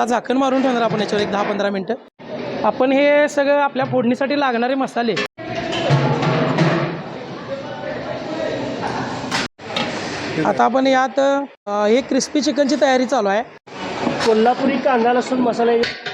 आता झाकण मारून ठेवणार आपण याच्यावर एक दहा पंधरा मिनटं. आपण हे सगळं आपल्या फोडणीसाठी लागणारे मसाले. आता आपण यात हे क्रिस्पी चिकनची तयारी चालू आहे. कोल्हापुरी कांदा लसूण मसाला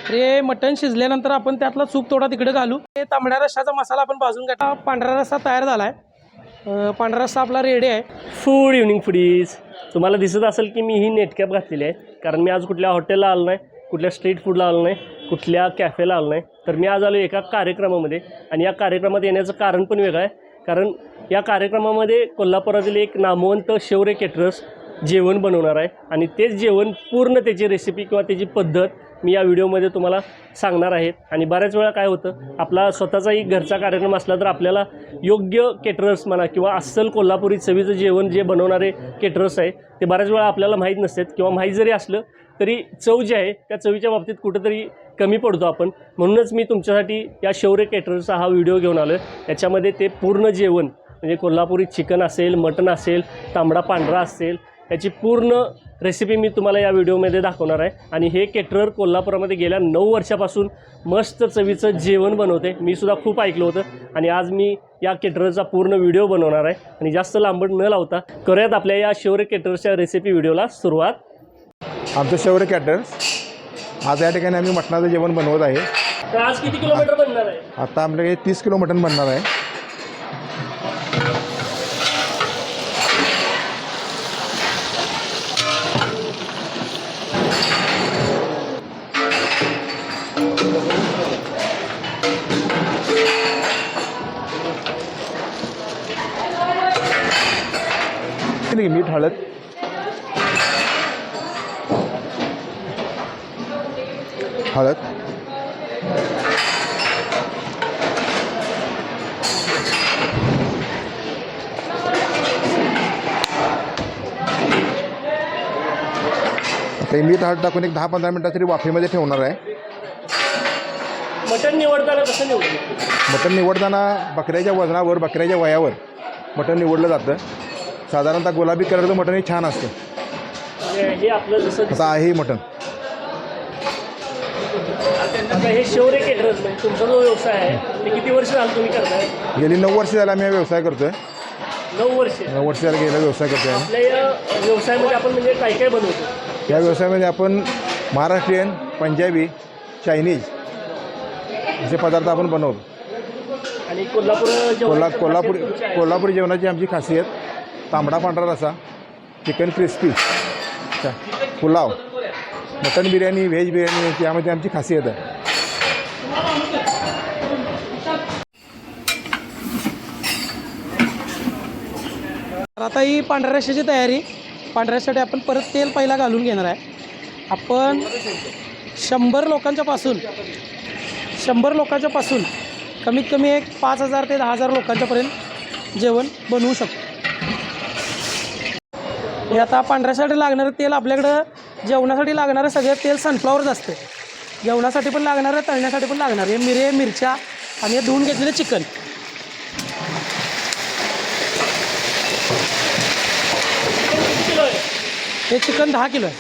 हे मटण शिजल्यानंतर आपण त्यातला सूप थोडा तिकडे घालू. हे तांबड्या रस्साचा मसाला आपण भाजून घेता पांढरा रस्सा तयार झाला आहे पांढरा रस्सा आपला रेडी आहे. फूड इव्हनिंग फुडीज तुम्हाला दिसत असेल की मी ही नेटकॅप घातलेली आहे. कारण मी आज कुठल्या हॉटेलला आलो नाही. कुठल्या स्ट्रीट फूडला आलो नाही कुठल्या कॅफेला आलो नाही. तर मी आज आलो एका कार्यक्रमामध्ये आणि या कार्यक्रमात येण्याचं कारण पण वेगळं आहे. कारण या कार्यक्रमामध्ये कोल्हापुरातील एक नामवंत शौर्य केटरस जेवण बनवणार आहे. आणि तेच जेवण पूर्ण त्याची रेसिपी किंवा त्याची पद्धत मी या व्हिडिओमध्ये तुम्हाला सांगणार आहे. आणि बऱ्याच वेळा काय होतं आपला स्वतःचाही घरचा कार्यक्रम असला तर आपल्याला योग्य केटरर्स म्हणा किंवा अस्सल कोल्हापुरी चवीचं जेवण जे बनवणारे केटरर्स आहे ते बऱ्याच वेळा आपल्याला माहीत नसतात. किंवा माहीत जरी असलं तरी चव जी आहे त्या चवीच्या बाबतीत कुठंतरी कमी पडतो आपण. म्हणूनच मी तुमच्यासाठी या शौर्य केटरचा हा व्हिडिओ घेऊन आलो आहे याच्यामध्ये ते पूर्ण जेवण म्हणजे कोल्हापुरी चिकन असेल मटण असेल तांबडा पांढरा असेल याची पूर्ण रेसिपी मी तुम्हाला या व्हिडिओमध्ये दाखवणार आहे. आणि हे केटरर कोल्हापुरामध्ये गेल्या नऊ वर्षापासून मस्त चवीचं जेवण बनवते. मी सुद्धा खूप ऐकलं होतं. आणि आज मी या केटररचा पूर्ण व्हिडिओ बनवणार आहे. आणि जास्त लांबट न लावता करूयात आपल्या या शौर्य केटरच्या रेसिपी व्हिडिओला सुरुवात. आमचं शौर्य कॅटर्स आज या ठिकाणी आम्ही मटणाचं जेवण बनवत आहे. तर आज किती किलोमीटर बनणार आहे? आता आपल्याकडे तीस किलो मटण बनणार आहे. मीठ हळद. हळद हे मीठ हळद टाकून एक दहा पंधरा मिनटासाठी वाफेमध्ये ठेवणार आहे. मटण निवडताना कसं निवडलं मटण निवडताना बकऱ्याच्या वजनावर बकऱ्याच्या वयावर मटण निवडलं जातं. साधारणतः गुलाबी कलरचं मटण हे छान असतं. म्हणजे हे आपलं जसं आता आहे मटण. आता हे शौर्य केटरर्स म्हणजे तुमचा जो व्यवसाय आहे ते किती वर्ष झालं तुम्ही करताय? गेली नऊ वर्ष झालं आम्ही हा व्यवसाय करतोय. नऊ वर्ष. नऊ वर्ष झालं गेला व्यवसाय करतोय आम्ही. आपल्या या व्यवसायामध्ये आपण म्हणजे काय काय बनवतो? या व्यवसायामध्ये आपण महाराष्ट्रीयन पंजाबी चायनीज असे पदार्थ आपण बनवतो. आणि कोल्हापूर कोल्हा जेवणाची कोल्हापुरी खासियत तुमची आहे. कोल्हापुरी जेवणाची आमची खासियत तांबडा पांढरा रसा chicken crispy pulao mutton biryani veg biryani त्यामध्ये आमची खासियत आहे. तर आता ही पांढऱ्या रश्श्याची तयारी. पांढऱ्यासाठी आपण परत तेल पहिला घालून घेणार आहे. आपण शंभर लोकांच्यापासून शंभर लोकांच्यापासून कमीत कमी एक पाच हजार ते दहा हजार लोकांच्यापर्यंत जेवण बनवू शकतो. हे आता पांढऱ्यासाठी लागणारं तेल आपल्याकडं जेवणासाठी लागणारं सगळं तेल सनफ्लॉवरच असते. जेवणासाठी पण लागणारं तळण्यासाठी पण लागणार. हे मिरे मिरच्या आणि हे धुवून घेतलेलं चिकन किती किलो आहे हे चिकन दहा किलो आहे.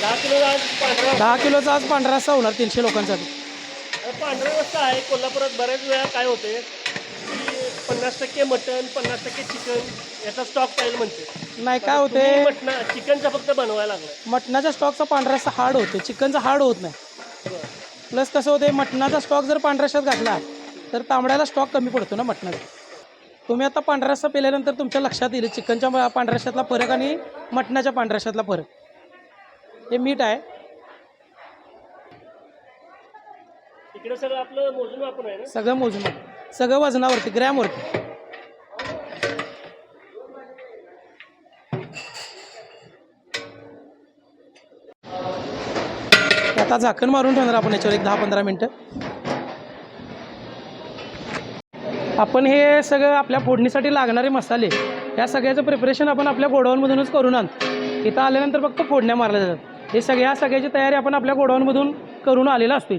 दहा किलो आज पांढरा दहा किलोचा आज पांढरा रस्सा होणार तीनशे लोकांसाठी. पांढरा रस्ता आहे कोल्हापुरात बऱ्याच वेळा काय होते की पन्नास टक्के मटन पन्नास टक्के चिकन याचा स्टॉक पाहिजे म्हणते. नाही काय होते? मटण चिकनचा फक्त बनवायला लागलाय. मटणाच्या स्टॉकचा पांढरा रस्सा हार्ड होते चिकनचा हार्ड होत नाही. प्लस कसं होते मटणाचा स्टॉक जर पांढऱ्या घातला तर तांबड्याला स्टॉक कमी पडतो ना मटणाचा. तुम्ही आता पांढरा रस्सा पिल्यानंतर तुमच्या लक्षात येईल. चिकनच्या प- पांढऱ्या रस्स्यातला फरक आणि मटणाच्या पांढऱ्या रस्स्यातला फरक. हे मीठ आहे. इकडे सगळं आपलं मोजून आहे ना? सगळं मोजून सगळं वजनावरती ग्रॅमवरती. आता झाकण मारून ठेवणार आपण याच्यावर एक दहा पंधरा मिनटं. आपण हे सगळं आपल्या फोडणीसाठी लागणारे मसाले या सगळ्याचं प्रिपरेशन आपण आपल्या गोडाऊनमधूनच करून आणतो इथं आल्यानंतर फक्त फोडण्या मारल्या जातात. हे सगळ्या सगळ्याची तयारी आपण आपल्या गोडाऊनमधून करून आलेलं असते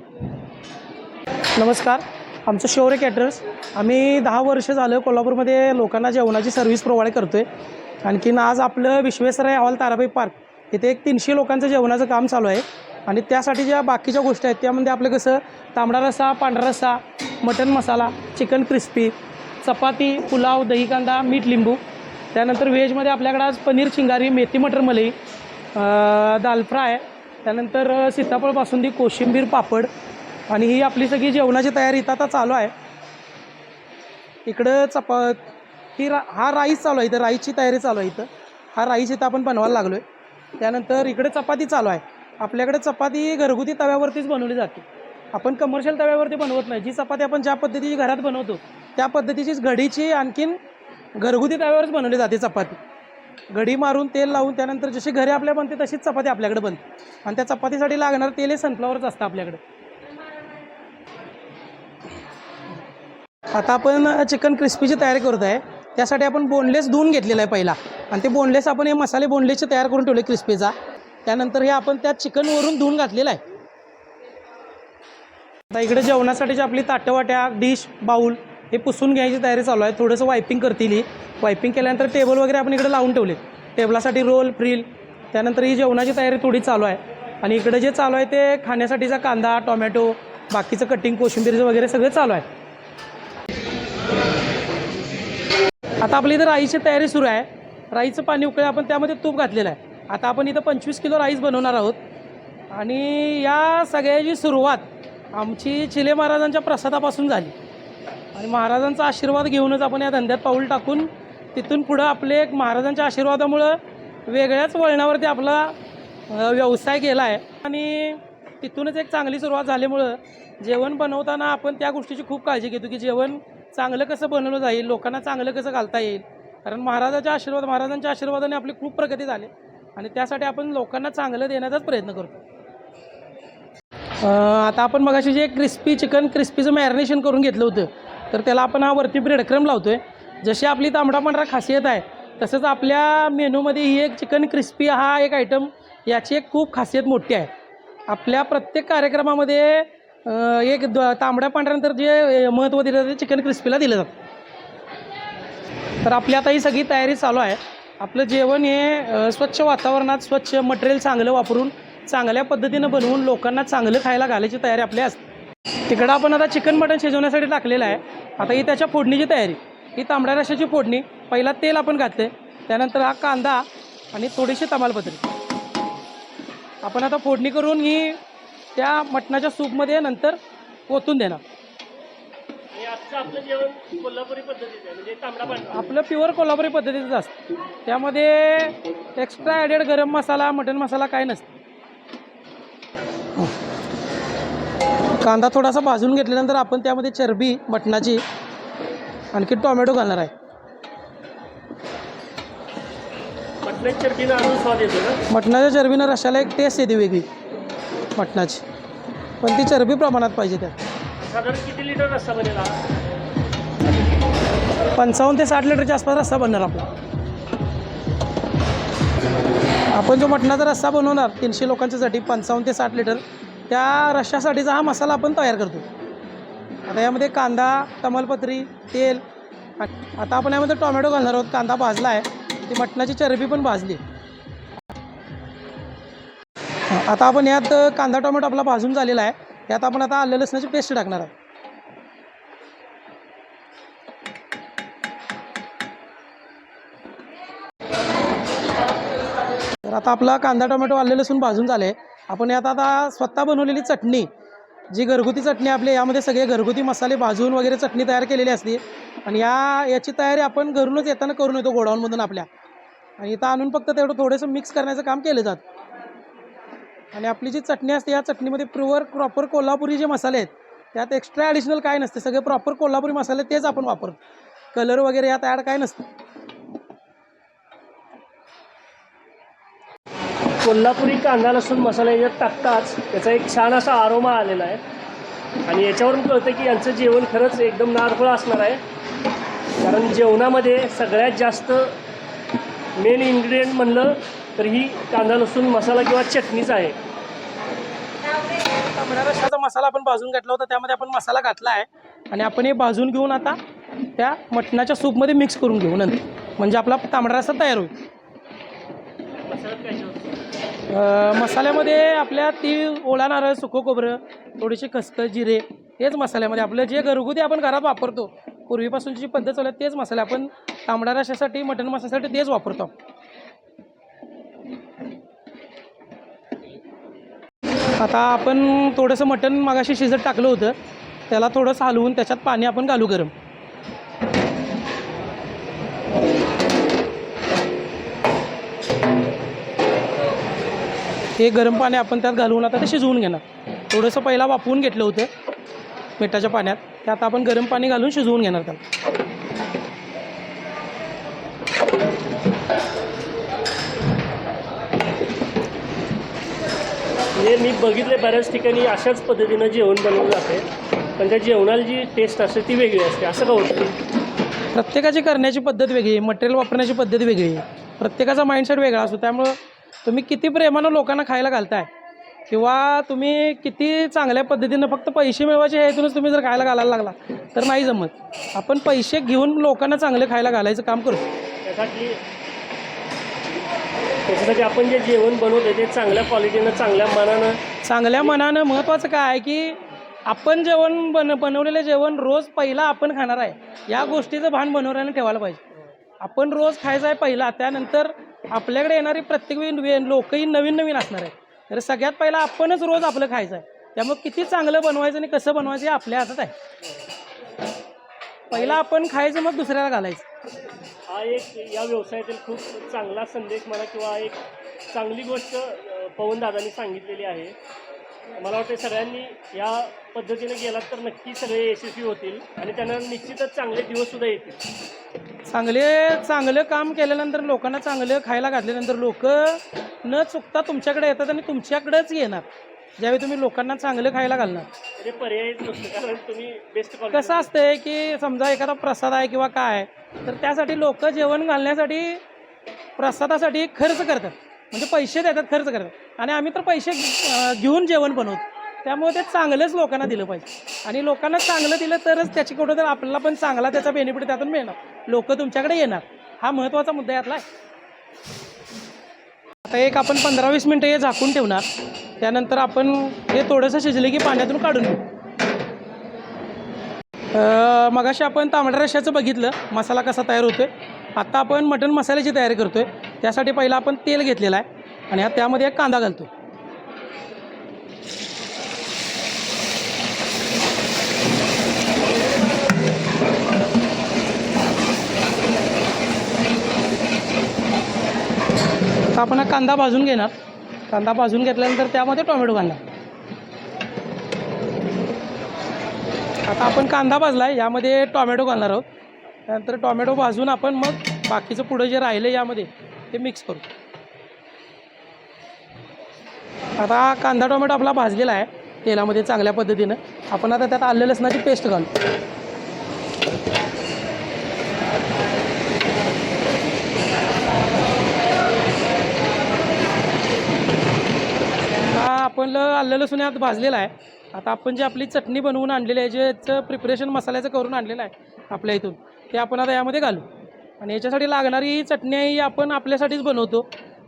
नमस्कार आमचं शौर्य कॅटरर्स आम्ही दहा वर्ष झालं कोल्हापूरमध्ये लोकांना जेवणाची सर्व्हिस प्रोव्हाइड करतो आहे आणखीन आज आपलं विश्वेश्वराय हॉल ताराबाई पार्क इथे एक तीनशे लोकांचं जेवणाचं काम चालू आहे. आणि त्यासाठी ज्या बाकीच्या गोष्टी आहेत त्यामध्ये आपलं कसं तांबडा रस्सा पांढरा रस्सा mutton masala chicken crispy chapati pulao दही कांदा मीठ लिंबू. त्यानंतर व्हेजमध्ये आपल्याकडे आज पनीर चिंगारी मेथी मटर मलई दाल फ्राय. त्यानंतर सीताफळ बासुंदी कोशिंबीर पापड. आणि ही आपली सगळी जेवणाची तयारी इथं आता चालू आहे. इकडं चपा ही रा हा राईस चालू आहे. इथं राईसची तयारी चालू आहे इथं. हा राईस इथं आपण बनवायला लागलो आहे त्यानंतर इकडे चपाती चालू आहे. आपल्याकडे चपाती घरगुती तव्यावरतीच बनवली जाते. आपण कमर्शियल तव्यावरती बनवत नाही. जी चपाती आपण ज्या पद्धतीची घरात बनवतो त्या पद्धतीचीच घडीची आणखीन घरगुती तव्यावरच बनवली जाते चपाती. घडी मारून तेल लावून त्यानंतर जशी घरी आपल्या बनते तशीच चपाती आपल्याकडे बनते. आणि त्या चपातीसाठी लागणारं तेल हे सनफ्लॉवरच असतं आपल्याकडे. आता आपण चिकन क्रिस्पीची तयारी करत आहे त्यासाठी आपण बोनलेस धुवून घेतलेला आहे पहिला. आणि ते बोनलेस आपण हे मसाले बोनलेसचे तयार करून ठेवले क्रिस्पीचा. त्यानंतर हे आपण त्या चिकनवरून धुवून घातलेलं आहे. आता इकडे जेवणासाठीची आपली ताटवाट्या डिश बाऊल हे पुसून घ्यायची तयारी चालू आहे. थोडंसं वायपिंग करतील ही. वायपिंग केल्यानंतर टेबल वगैरे आपण इकडे लावून ठेवले टेबलासाठी रोल फ्रील त्यानंतर ही जेवणाची तयारी थोडी चालू आहे. आणि इकडे जे चालू आहे ते खाण्यासाठीचा कांदा टोमॅटो बाकीचं कटिंग कोशिंबीरचं वगैरे सगळं चालू आहे. आता आपली इथं राईची तयारी सुरू आहे. राईचं पाणी उकळे आपण त्यामध्ये तूप घातलेलं आहे. आता आपण इथं पंचवीस किलो राईस बनवणार आहोत. आणि या सगळ्याची सुरुवात आमची चिले महाराजांच्या प्रसादापासून झाली. आणि महाराजांचा आशीर्वाद घेऊनच आपण या धंद्यात पाऊल टाकून तिथून पुढं आपले एक महाराजांच्या आशीर्वादामुळं वेगळ्याच वळणावरती आपला व्यवसाय केला आहे. आणि तिथूनच एक चांगली सुरुवात झाल्यामुळं जेवण बनवताना आपण त्या गोष्टीची खूप काळजी घेतो की जेवण चांगलं कसं बनवलं जाईल लोकांना चांगलं कसं घालता येईल. कारण महाराजाच्या आशीर्वाद महाराजांच्या आशीर्वादाने आपली खूप प्रगती झाली. आणि त्यासाठी आपण लोकांना चांगलं देण्याचाच प्रयत्न करतो. आता आपण मगाशी जे क्रिस्पी चिकन क्रिस्पीचं मॅरिनेशन करून घेतलं होतं तर त्याला आपण हा वरती ब्रेडक्रम लावतो आहे जशी आपली तांबडा पांढरा खासियत आहे तसंच आपल्या मेनूमध्ये ही एक चिकन क्रिस्पी हा एक आयटम याची एक खूप खासियत मोठी आहे. आपल्या प्रत्येक कार्यक्रमामध्ये एक द तांबड्या पांढऱ्यानंतर जे महत्त्व दिलं जातं ते चिकन क्रिस्पीला दिलं जातं. तर आपली आता ही सगळी तयारी चालू आहे. आपलं जेवण हे स्वच्छ वातावरणात स्वच्छ मटेरियल चांगलं वापरून चांगल्या पद्धतीनं बनवून लोकांना चांगलं खायला घालायची तयारी आपली असते तिकडं आपण आता चिकन मटण शिजवण्यासाठी टाकलेलं आहे. आता ही त्याच्या फोडणीची तयारी. ही तांबड्या रशाची फोडणी. पहिला तेल आपण घातले त्यानंतर हा कांदा आणि थोडीशी तमालपत्री. आपण आता फोडणी करून ही त्या मटणाच्या सूपमध्ये नंतर ओतून देणार. आपलं जेवण कोल्हापुरी पद्धतीचं म्हणजे तांबडा पांढरा. आपलं प्युअर कोल्हापुरी पद्धतीचं असतं. त्यामध्ये एक्स्ट्रा ॲडेड गरम मसाला मटन मसाला काय नसतं. कांदा थोडासा भाजून घेतल्यानंतर आपण त्यामध्ये चरबी मटणाची आणखी टोमॅटो घालणार आहे. मटणाच्या चरबीनं रशाला एक टेस्ट येते वेगळी मटणाची. पण ती चरबी प्रमाणात पाहिजे त्यात. साधारण किती लिटर रस्सा बनेल? पंचावन्न ते साठ लिटरच्या आसपास रस्सा बनणार आपला. आपण जो मटणाचा रस्सा बनवणार तीनशे लोकांच्यासाठी पंचावन्न ते साठ लिटर त्या रश्श्यासाठीचा हा मसाला आपण तयार करतो. आता यामध्ये कांदा तमालपत्री तेल आता आपण यामध्ये टोमॅटो घालणार आहोत. कांदा भाजला आहे. ती मटणाची चरबी पण भाजली. आता आपण यात कांदा टोमॅटो आपला भाजून झालेला आहे. यात आपण आता आलं लसणाची पेस्ट टाकणार आहे तर आता आपला कांदा टोमॅटो आले लसूण भाजून झाले. आपण यात आता स्वतः बनवलेली चटणी जी घरगुती चटणी आपली यामध्ये सगळे घरगुती मसाले भाजून वगैरे चटणी तयार केलेली असते. आणि या याची तयारी आपण घरूनच येताना करून येतो गोडाऊनमधून आपल्या. आणि इथं आणून फक्त तेवढं थोडंसं मिक्स करण्याचं काम केलं जातं. आणि आपली जी चटणी असते या चटणीमध्ये प्युअर प्रॉपर कोल्हापुरी जे मसाले आहेत त्यात एक्स्ट्रा ॲडिशनल काय नसते. सगळे प्रॉपर कोल्हापुरी मसाले तेच आपण वापरतो. कलर वगैरे यात ॲड काय नसतं. कोल्हापुरी कांदा लसूण मसाला याच्यात टाकताच त्याचा एक छान असा आरोमा आलेला आहे. आणि याच्यावरून कळतं की यांचं जेवण खरंच एकदम नारफळ असणार आहे. कारण जेवणामध्ये सगळ्यात जास्त मेन इन्ग्रेडियंट म्हणलं तर ही कांदा लसूण मसाला किंवा चटणीच आहे. तांबड्या रश्श्याचा मसाला आपण भाजून घातला होता त्यामध्ये आपण मसाला घातला आहे. आणि आपण हे भाजून घेऊन आता त्या मटणाच्या सूपमध्ये मिक्स करून घेऊ नंतर. म्हणजे आपला तांबडा रस्सा तयार होईल. मसाल्यामध्ये आपल्या तीळ ओला नारळ सुकं खोबरं थोडीशी खसखस जिरे हेच मसाल्यामध्ये आपलं जे घरगुती आपण घरात वापरतो पूर्वीपासूनची जी पद्धत चालू आहे तेच मसाले आपण तांबडा रशासाठी मटण मसाल्यासाठी तेच वापरतो. आता आपण थोडंसं मटण मागाशी शिजत टाकलं होतं त्याला थोडंसं हलवून त्याच्यात पाणी आपण घालू गरम. हे गरम पाणी आपण त्यात घालून आता ते शिजवून घेणार. थोडंसं पहिला वाफवून घेतलं होतं मिठाच्या पाण्यात. त्यात आपण गरम पाणी घालून शिजवून घेणार त्याला. म्हणजे मी बघितले बऱ्याच ठिकाणी अशाच पद्धतीनं जेवण बनवलं जाते पण त्या जेवणाला जी टेस्ट असते ती वेगळी असते. असं का होतं? प्रत्येकाची करण्याची पद्धत वेगळी आहे मटेरियल वापरण्याची पद्धत वेगळी आहे. प्रत्येकाचा माइंडसेट वेगळा असतो. त्यामुळं तुम्ही किती प्रेमानं लोकांना खायला घालताय? किंवा तुम्ही किती चांगल्या पद्धतीनं फक्त पैसे मिळवायचे ह्यातूनच तुम्ही जर खायला घालायला लागला तर नाही जमत. आपण पैसे घेऊन लोकांना चांगलं खायला घालायचं काम करतो. त्यासाठी त्याच्यासाठी आपण जे जेवण बनवतो ते चांगल्या क्वालिटीनं चांगल्या मनानं चांगल्या मनानं महत्त्वाचं काय आहे की आपण जेवण बन बनवलेलं जेवण रोज पहिला आपण खाणार आहे. या गोष्टीचं भान बनवण्यानं ठेवायला पाहिजे. आपण रोज खायचं आहे पहिला त्यानंतर आपल्याकडे येणारी प्रत्येक वेळी लोकही नवीन नवीन असणार आहे तर सगळ्यात पहिला आपणच रोज आपलं खायचं आहे. त्यामुळे किती चांगलं बनवायचं आणि कसं बनवायचं हे आपल्या हातात आहे. पहिला आपण खायचं मग दुसऱ्याला घालायचं. हा एक या व्यवसायातील खूप चांगला संदेश मला किंवा एक चांगली गोष्ट अ, पवनदादांनी सांगितलेली आहे. मला वाटतं सगळ्यांनी या पद्धतीने गेलात तर नक्की सगळे यशस्वी होतील आणि त्यांना निश्चितच चांगले दिवससुद्धा येतील. चांगले चांगलं काम केल्यानंतर लोकांना चांगलं खायला घातल्यानंतर लोक न चुकता तुमच्याकडे येतात आणि तुमच्याकडेच येणार. ज्यावेळी तुम्ही लोकांना चांगलं खायला घालणार. म्हणजे कसं असतंय की समजा एखादा प्रसाद आहे किंवा काय आहे, तर त्यासाठी लोक जेवण घालण्यासाठी प्रसादासाठी खर्च करतात. म्हणजे पैसे देतात खर्च करतात. आणि आम्ही तर पैसे घेऊन जेवण बनवतो. त्यामुळे ते चांगलंच लोकांना दिलं पाहिजे. आणि लोकांना चांगलं दिलं तरच त्याची कुठं तर आपल्याला पण चांगला त्याचा बेनिफिट त्यातून मिळणार. लोक तुमच्याकडे येणार. हा महत्त्वाचा मुद्दा यातला आहे. आता एक आपण पंधरा वीस मिनटं हे झाकून ठेवणार. त्यानंतर आपण हे थोडंसं शिजले की पाण्यातून काढून घेऊ. मगाशी आपण तांबड्या रश्याचं बघितलं. मसाला कसा तयार होतोय. आता आपण मटण मसाल्याची तयारी करतो आहे त्यासाठी पहिला आपण तेल घेतलेलं आहे आणि हा त्यामध्ये एक कांदा घालतो आता आपण हा कांदा भाजून घेणार. कांदा भाजून घेतल्यानंतर त्यामध्ये टोमॅटो घालणार. आता आपण कांदा भाजला आहे यामध्ये टॉमॅटो घालणार आहोत. त्यानंतर टॉमॅटो भाजून आपण मग बाकीचं पुढं जे राहिलं यामध्ये ते मिक्स करू. आता कांदा टोमॅटो आपला भाजलेला आहे तेलामध्ये चांगल्या पद्धतीनं. आपण आता त्यात आलं लसणाची पेस्ट घालू. हा आपण ल- आलं लसूण यात भाजलेला आहे. आता आपण जी आपली चटणी बनवून आणलेली आहे ज्याचं प्रिपरेशन मसाल्याचं करून आणलेलं आहे आपल्या इथून. ते आपण आता यामध्ये घालू. आणि याच्यासाठी लागणारी चटणी ही आपण आपल्यासाठीच बनवतो.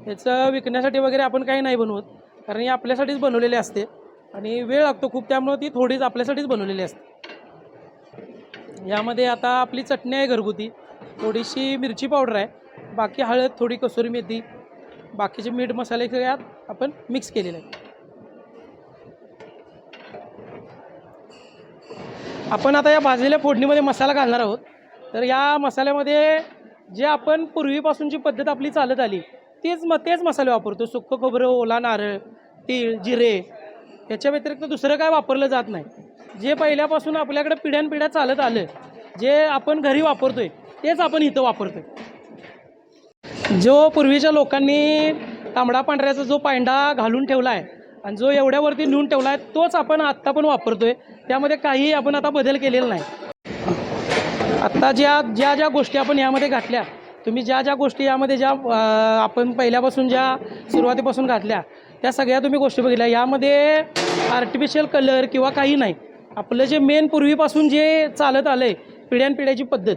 याचं विकण्यासाठी वगैरे आपण काही नाही बनवत. कारण ही आपल्यासाठीच बनवलेली असते. आणि वेळ लागतो खूप त्यामुळं ती थोडीच आपल्यासाठीच बनवलेली असते. यामध्ये आता आपली चटणी आहे घरगुती. थोडीशी मिरची पावडर आहे. बाकी हळद थोडी कसुरी मेथी बाकीचे मीठ मसाले सगळ्यात आपण मिक्स केलेले आहे आपण आता या भाजलेल्या फोडणीमध्ये मसाला घालणार आहोत. तर या मसाल्यामध्ये जे आपण पूर्वीपासूनची पद्धत आपली चालत आली तेच म तेच मसाले वापरतो. सुक्कं खोबरं ओला नारळ तीळ जिरे याच्या व्यतिरिक्त दुसरं काय वापरलं जात नाही. जे पहिल्यापासून आपल्याकडे पिढ्यानपिढ्या चालत आलं जे आपण घरी वापरतो आहे तेच आपण इथं वापरतो आहे जो पूर्वीच्या लोकांनी तांबडा पांढऱ्याचा जो पांडा घालून ठेवला आहे आणि जो एवढ्यावरती नेऊन ठेवला आहे तोच आपण आत्ता पण वापरतो आहे त्यामध्ये काही आपण आता बदल केलेला नाही. आत्ता ज्या ज्या ज्या गोष्टी आपण यामध्ये घातल्या तुम्ही ज्या ज्या गोष्टी यामध्ये ज्या आपण पहिल्यापासून ज्या सुरुवातीपासून घातल्या त्या सगळ्या तुम्ही गोष्टी बघितल्या. यामध्ये आर्टिफिशियल कलर किंवा काही नाही. आपलं जे मेन पूर्वीपासून जे चालत आलं आहे पिढ्यानपिढ्याची पद्धत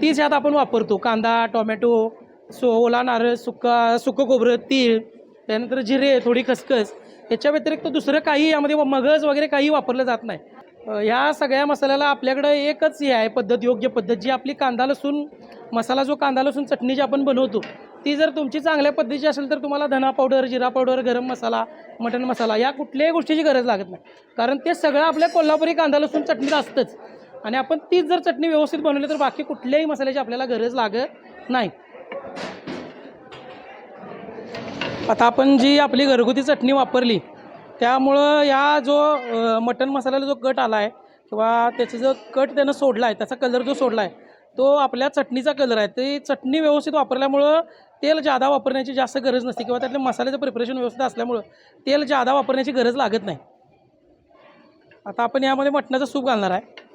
तीच यात आपण वापरतो. कांदा टोमॅटो सो ओला नारळ सुका सुकं खोबरं तीळ त्यानंतर जिरे थोडी खसखस. याच्या व्यतिरिक्त दुसरं काही यामध्ये मगज वगैरे काही वापरलं जात नाही. ह्या सगळ्या मसाल्याला आपल्याकडं एकच हे आहे पद्धत योग्य पद्धत जी आपली कांदा लसूण मसाला जो कांदा लसूण चटणी जी आपण बनवतो ती जर तुमची चांगल्या पद्धतीची असेल तर तुम्हाला धना पावडर जिरा पावडर गरम मसाला मटण मसाला या कुठल्याही गोष्टीची गरज लागत नाही. कारण ते सगळं आपल्या कोल्हापुरी कांदा लसूण चटणीत असतंच. आणि आपण तीच जर चटणी व्यवस्थित बनवली तर बाकी कुठल्याही मसाल्याची आपल्याला गरज लागत नाही. आता आपण जी आपली घरगुती चटणी वापरली त्यामुळं या जो मटन मटण मसाल्याला जो कट आला आहे किंवा त्याचा जो कट त्यानं सोडला आहे त्याचा कलर जो सोडला आहे तो आपल्या चटणीचा कलर आहे. ते चटणी व्यवस्थित वापरल्यामुळं तेल जादा वापरण्याची जास्त गरज नसते किंवा त्यातल्या मसाल्याचं प्रिपरेशन व्यवस्थित असल्यामुळं तेल जादा वापरण्याची गरज लागत नाही. आता आपण यामध्ये मटणाचं सूप घालणार आहे.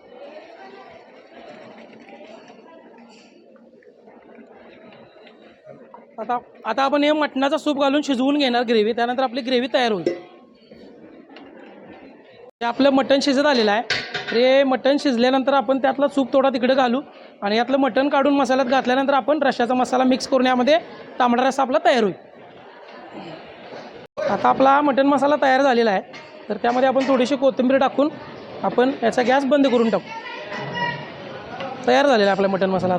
आता आता आपण हे मटणाचा सूप घालून शिजवून घेणार ग्रेव्ही त्यानंतर आपली ग्रेव्ही तयार होईल. ते आपलं मटण शिजत आलेलं आहे. ते मटण शिजल्यानंतर आपण त्यातला सूप थोडा तिकडे घालू आणि यातलं मटण काढून मसाल्यात घातल्यानंतर आपण रश्याचा मसाला मिक्स करून यामध्ये तांबडा रस्सा आपला तयार होईल. आता आपला मटण मसाला तयार झालेला आहे. तर त्यामध्ये आपण थोडीशी कोथिंबीर टाकून आपण याचा गॅस बंद करून टाकू. तयार झालेला आहे आपला मटण मसाला.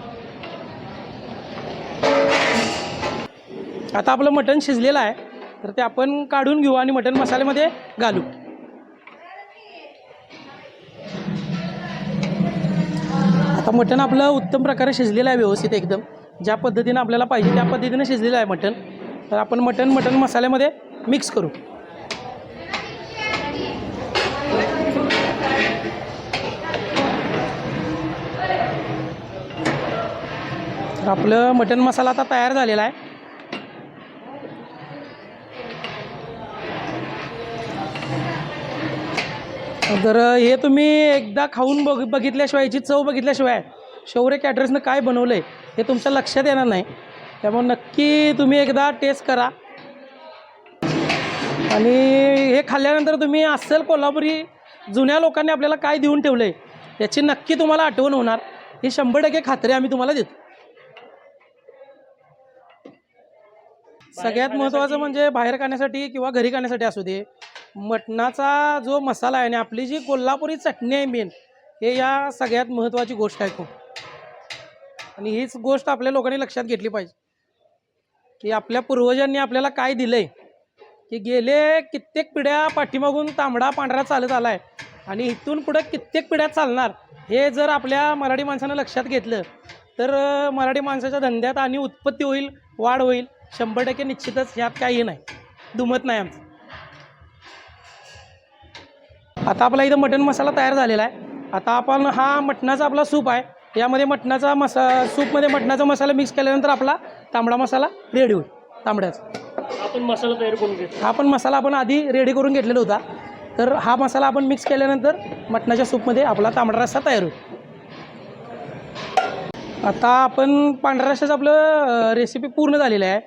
आता आपलं मटण शिजलेलं आहे. तर ते आपण काढून घेऊ आणि मटण मसाल्यामध्ये घालू. मटण आपलं उत्तम प्रकारे शिजलेलं आहे व्यवस्थित एकदम. ज्या पद्धतीनं आपल्याला पाहिजे त्या पद्धतीनं शिजलेलं आहे मटण. तर आपण मटण मटण मसाल्यामध्ये मिक्स करू. तर आपलं मटण मसाला आता तयार झालेला आहे. तर हे तुम्ही एकदा खाऊन बघ बघितल्याशिवाय याची चव बघितल्याशिवाय शौर्य कॅटरर्सनं काय बनवलं आहे हे तुमच्या लक्षात येणार नाही. त्यामुळे नक्की तुम्ही एकदा टेस्ट करा. आणि हे खाल्ल्यानंतर तुम्ही अस्सल कोल्हापुरी जुन्या लोकांनी आपल्याला काय देऊन ठेवलं आहे याची नक्की तुम्हाला आठवण होणार. ही शंभर टक्के खात्री आम्ही तुम्हाला देतो. सगळ्यात महत्त्वाचं म्हणजे बाहेर खाण्यासाठी किंवा घरी खाण्यासाठी असू दे मटणाचा जो मसाला आहे आणि आपली जी कोल्हापुरी चटणी आहे मेन हे या सगळ्यात महत्त्वाची गोष्ट आहे खूप. आणि हीच गोष्ट आपल्या लोकांनी लक्षात घेतली पाहिजे. की आपल्या पूर्वजांनी आपल्याला काय दिलं आहे की गेले कित्येक पिढ्या पाठीमागून तांबडा पांढरा चालत आला आहे आणि इथून पुढं कित्येक पिढ्या चालणार हे जर आपल्या मराठी माणसानं लक्षात घेतलं तर मराठी माणसाच्या धंद्यात आणि उत्पत्ती होईल वाढ होईल शंभर टक्के निश्चितच ह्यात काही नाही. दुमत नाही आमचं. आता आपला इथं मटण मसाला तयार झालेला आहे. आता आपण हा मटणाचा आपला सूप आहे. यामध्ये मटणाचा मसा सूपमध्ये मटणाचा मसाला मिक्स केल्यानंतर आपला तांबडा मसाला रेडी होईल. तांबड्याचा. आपण मसाला तयार करून घेतो हा पण मसाला आपण आधी रेडी करून घेतलेला होता. तर हा मसाला आपण मिक्स केल्यानंतर मटणाच्या सूपमध्ये आपला तांबडा रस्सा तयार होईल. आता आपण पांढऱ्या रस्स्याचं आपलं रेसिपी पूर्ण झालेली आहे.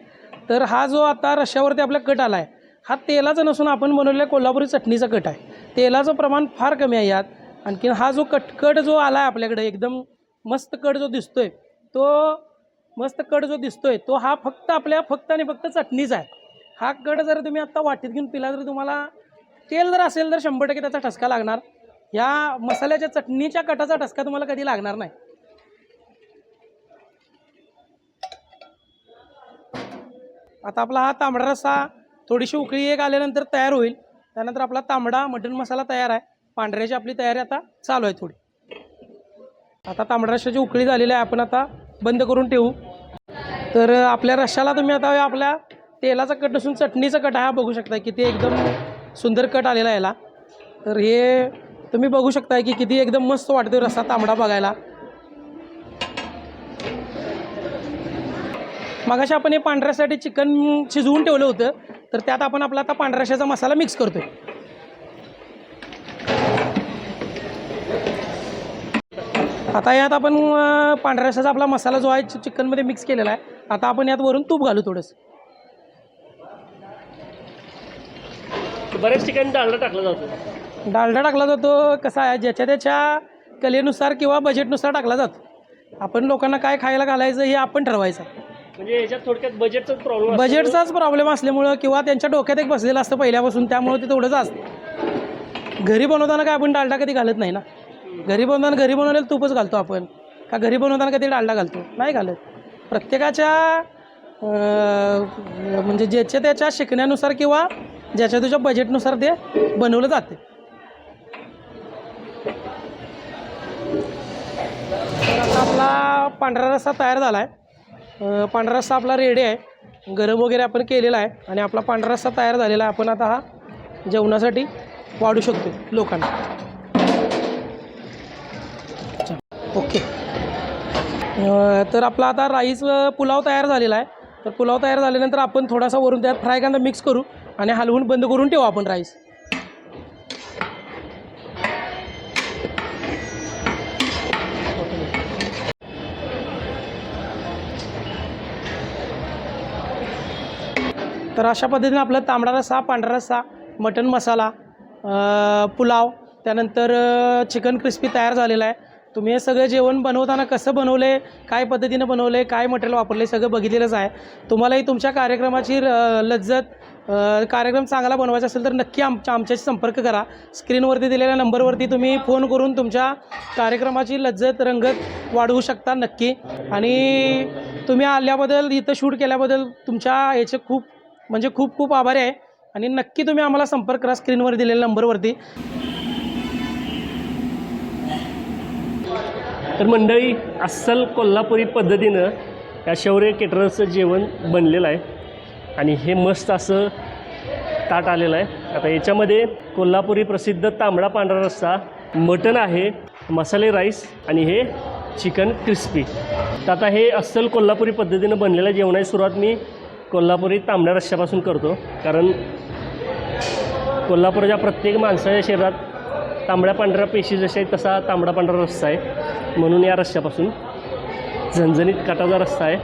तर हा जो आता रश्श्यावरती आपला कट आला आहे हा तेलाचा नसून आपण बनवलेल्या कोल्हापुरी चटणीचा कट आहे. तेलाचं प्रमाण फार कमी आहे यात. आणखीन हा जो कटकट जो आला आहे आपल्याकडे एकदम मस्त कट जो दिसतो आहे तो मस्त कट जो दिसतो आहे तो हा फक्त आपल्या फक्त आणि फक्त चटणीचा आहे. हा कट जर तुम्ही आत्ता वाटीत घेऊन पिला तर तुम्हाला तेल जर असेल तर शंभर टक्के त्याचा ठसका लागणार. या मसाल्याच्या चटणीच्या कटाचा ठसका तुम्हाला कधी लागणार नाही. आता आपला हा तांबडा रस्सा थोडीशी उकळी एक आल्यानंतर तयार होईल. त्यानंतर आपला तांबडा मटण मसाला तयार आहे. पांढऱ्याची आपली तयारी आता चालू आहे थोडी. आता तांबडा रश्श्याची उकळी झालेली आहे आपण आता बंद करून ठेवू. तर आपल्या रश्श्याला तुम्ही आता आपल्या तेलाचा कट असून चटणीचा कट हा बघू शकता किती एकदम सुंदर कट आलेला आहे याला. तर हे तुम्ही बघू शकताय की किती एकदम मस्त वाटतो रस्सा तांबडा बघायला. मगाशी आपण हे पांढऱ्यासाठी चिकन शिजवून ठेवलं होतं. तर त्यात आपण आपला आता पांढऱ्याशाचा मसाला मिक्स करतोय. आता यात आपण अं, पांढऱ्या रस्स्याचा आपला मसाला जो आहे चिकनमध्ये मिक्स केलेला आहे. आता आपण यात वरून तूप घालू थोडंसं. बऱ्याच ठिकाणी डालडा टाकला जातो. डालडा टाकला जातो. कसा आहे? ज्याच्या त्याच्या कलेनुसार किंवा बजेटनुसार टाकला जातो. आपण लोकांना काय खायला घालायचं हे आपण ठरवायचं. म्हणजे याच्यात थोडक्यात बजेटचाच प्रॉब्लेम बजेटचाच प्रॉब्लेम असल्यामुळं किंवा त्यांच्या डोक्यात एक बसलेलं असतं पहिल्यापासून त्यामुळे ते तेवढंच असतं. घरी बनवताना काय आपण डालडा कधी घालत नाही ना? घरी बनवताना घरी बनवलेलं तूपच घालतो आपण. का घरी बनवताना कधी डालडा घालतो? नाही घालत. प्रत्येकाच्या म्हणजे ज्याच्या त्याच्या शिकण्यानुसार किंवा ज्याच्या त्याच्या बजेटनुसार ते बनवलं जाते. तर आता आपला पांढरा रस्सा तयार झाला आहे पांढरा रस्सा आपला रेडी आहे. गरम वगैरे आपण केलेला आहे आणि आपला पांढरा रस्सा तयार झालेला आहे. आपण आता हा जेवणासाठी वाढू शकतो लोकांना. अच्छा, ओके तर आपला आता राईस पुलाव तयार झालेला आहे. तर पुलाव तयार झाल्यानंतर आपण थोडासा वरून त्यात फ्राय कांदा मिक्स करू आणि हलवून बंद करून ठेवू आपण राईस. तर अशा पद्धतीने आपलं तांबडा रस्सा पांढरा रस्सा मटन मसाला पुलाव त्यानंतर चिकन क्रिस्पी तयार झालेला आहे. तुम्ही हे सगळं जेवण बनवताना कसं बनवले काय पद्धतीनं बनवले काय मटेरियल वापरले सगळं बघितलेलंच आहे. तुम्हालाही तुमच्या कार्यक्रमाची लज्जत कार्यक्रम चांगला बनवायचा असेल तर नक्की आमच्या आमच्याशी संपर्क करा. स्क्रीनवरती दिलेल्या नंबरवरती तुम्ही फोन करून तुमच्या कार्यक्रमाची लज्जत रंगत वाढवू शकता नक्की. आणि तुम्ही आल्याबद्दल इथं शूट केल्याबद्दल तुमच्या याचे खूप म्हणजे खूप खूप आभारी आहे. आणि नक्की तुम्ही आम्हाला संपर्क करा स्क्रीनवर दिलेल्या नंबरवरती. तर मंडळी अस्सल कोल्हापुरी पद्धतीनं या शौर्य केटरचं जेवण बनलेलं आहे. आणि हे मस्त असं ताट आलेलं आहे. आता याच्यामध्ये कोल्हापुरी प्रसिद्ध तांबडा पांढरा रस्सा मटण आहे मसाले राईस आणि हे चिकन क्रिस्पी. तर आता हे अस्सल कोल्हापुरी पद्धतीनं बनलेलं जेवणाची सुरुवात मी कोल्हापुरी तांबड्या रश्श्यापासून करतो. कारण कोल्हापूरच्या प्रत्येक माणसाच्या शरीरात तांबड्या पांढऱ्या पेशी जशा आहेत तसा तांबडा पांढरा रस्सा आहे. म्हणून या रस्स्यापासून झणझणीत काटाचा रस्सा आहे.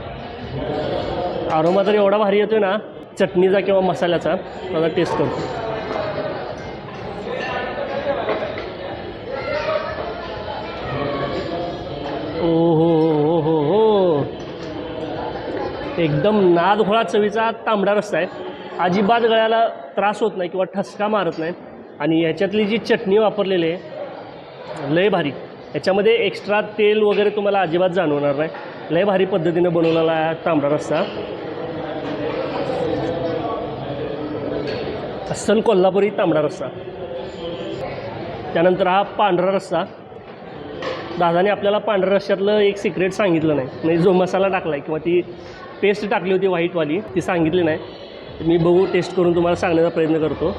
आरोमा तर एवढा भारी येतो ना चटणीचा किंवा मसाल्याचा त्याचा टेस्ट करतो. ओ हो हो हो हो एकदम नादघोळा चवीचा तांबडा रस्सा आहे. अजिबात गळ्याला त्रास होत नाही किंवा ठसका मारत नाही. आणि ह्याच्यातली जी चटणी वापरलेली आहे लय भारी. याच्यामध्ये एक्स्ट्रा तेल वगैरे तुम्हाला अजिबात जाणवणार नाही. लय भारी पद्धतीनं बनवलेला आहे तांबडा रस्सा. अस्सल कोल्हापुरी तांबडा रस्सा. त्यानंतर हा पांढरा रस्सा. दादाने आपल्याला पांढऱ्या रश्श्यातलं एक सिक्रेट सांगितलं नाही. म्हणजे जो मसाला टाकला आहे किंवा ती पेस्ट टाकली होती व्हाईटवाली ती सांगितली नाही. मी बघू टेस्ट करून तुम्हाला सांगण्याचा प्रयत्न करतो.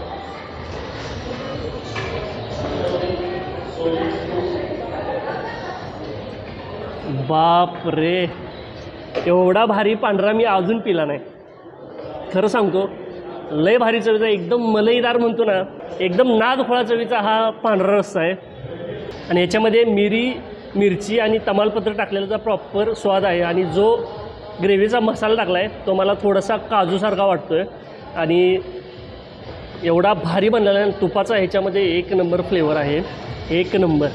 बाप रे एवढा भारी पांढरा मी अजून पिला नाही. खरं सांगतो लय भारी चवीचा एकदम मलईदार म्हणतो ना एकदम नादखोळा फळा चवीचा हा पांढरा रस्सा आहे. आणि याच्यामध्ये मिरी मिरची आणि तमालपत्र टाकलेल्याचा प्रॉपर स्वाद आहे. आणि जो ग्रेव्हीचा मसाला टाकला आहे तो मला थोडासा काजूसारखा वाटतो आहे आणि एवढा भारी बनलेला आहे तुपाचा ह्याच्यामध्ये एक नंबर फ्लेवर आहे. एक नंबर.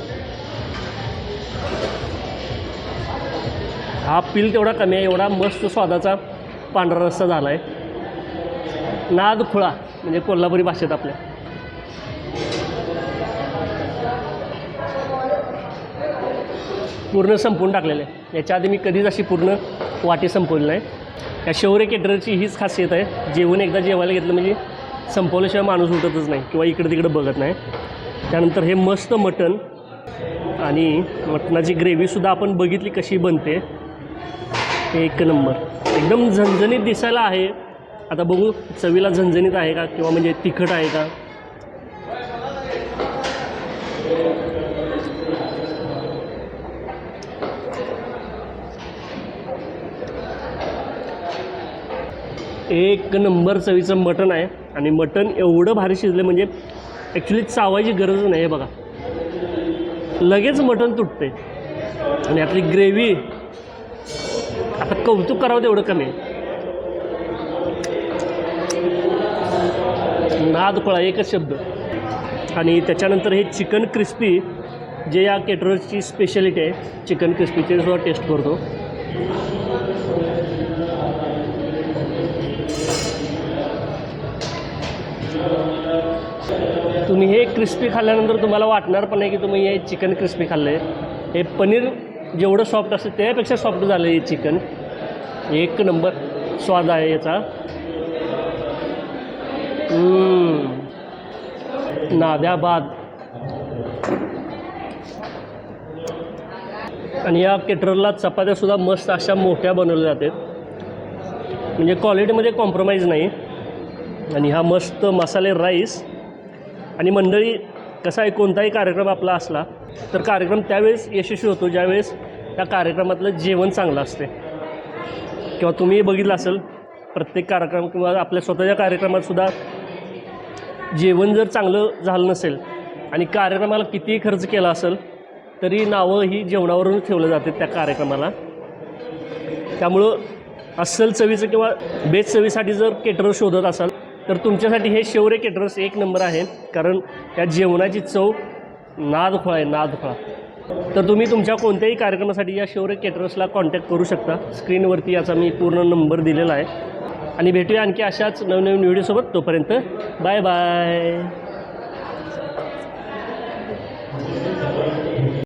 हा पिल तेवढा कमी आहे एवढा मस्त स्वादाचा पांढरा रस्सा झाला आहे नाद खुळा म्हणजे कोल्हापुरी भाषेत आपल्या. पूर्ण संपून टाकलेलं आहे. याच्या आधी मी कधीच अशी पूर्ण वाटी संपवली नाही या शौर्य केटरची हीच खासियत आहे. जेवण एकदा जेवायला घेतलं म्हणजे संपवल्याशिवाय माणूस उठतच नाही किंवा इकडं तिकडं बघत नाही. त्यानंतर हे मस्त मटण आणि मटणाची ग्रेव्हीसुद्धा आपण बघितली कशी बनते. एक नंबर एकदम झणझणीत दिसायला आहे. आता बघू चवीला झणझणीत आहे का किंवा म्हणजे तिखट आहे का? एक नंबर चवीचं मटण आहे. आणि मटण एवढं भारी शिजलं म्हणजे ॲक्च्युली चावायची गरज नाही आहे बघा. लगेच मटण तुटते आणि आपली ग्रेव्ही. आता कौतुक करावं तेवढं कमी आहे. नाद पळा एकच शब्द. आणि त्याच्यानंतर हे चिकन क्रिस्पी जे या केटरर्सची स्पेशालिटी आहे चिकन क्रिस्पीचे सुद्धा टेस्ट करतो. क्रिस्पी खाल्ल्यानंतर तुम्हाला वाटणार पण नाही की तुम्ही हे चिकन क्रिस्पी खाल्लं आहे हे पनीर जेवढं सॉफ्ट असतं त्यापेक्षा सॉफ्ट झालं हे चिकन एक नंबर स्वाद आहे याचा. नाद्याबाद. आणि या केटरला चपात्यासुद्धा मस्त अशा मोठ्या बनवल्या जातात. म्हणजे क्वालिटीमध्ये कॉम्प्रोमाइज नाही. आणि हा मस्त मसाले राईस आणि मंडळी कसा आहे कोणताही कार्यक्रम आपला असला तर कार्यक्रम त्यावेळेस यशस्वी होतो ज्यावेळेस त्या कार्यक्रमातलं जेवण चांगलं असते. किंवा तुम्ही बघितलं असेल प्रत्येक कार्यक्रम किंवा आपल्या स्वतःच्या कार्यक्रमातसुद्धा जेवण जर चांगलं झालं नसेल आणि कार्यक्रमाला कितीही खर्च केला असेल तरी नावं ही जेवणावरून ठेवलं जाते त्या कार्यक्रमाला. त्यामुळं अस्सल चवीचं किंवा बेस्ट चवीसाठी जर केटरर शोधत असाल तर तुमच्यासाठी हे शेवरे केटरर्स एक नंबर आहे कारण या जेवणाची चव नादखोळा आहे नादखोळा. तर तुम्ही तुमच्या कोणत्याही कार्यक्रमासाठी या शेवरे केटरर्सला कॉन्टॅक्ट करू शकता. स्क्रीनवरती याचा मी पूर्ण नंबर दिलेला आहे. आणि भेटूया आणखी अशाच नवनवीन व्हिडिओसोबत तोपर्यंत बाय बाय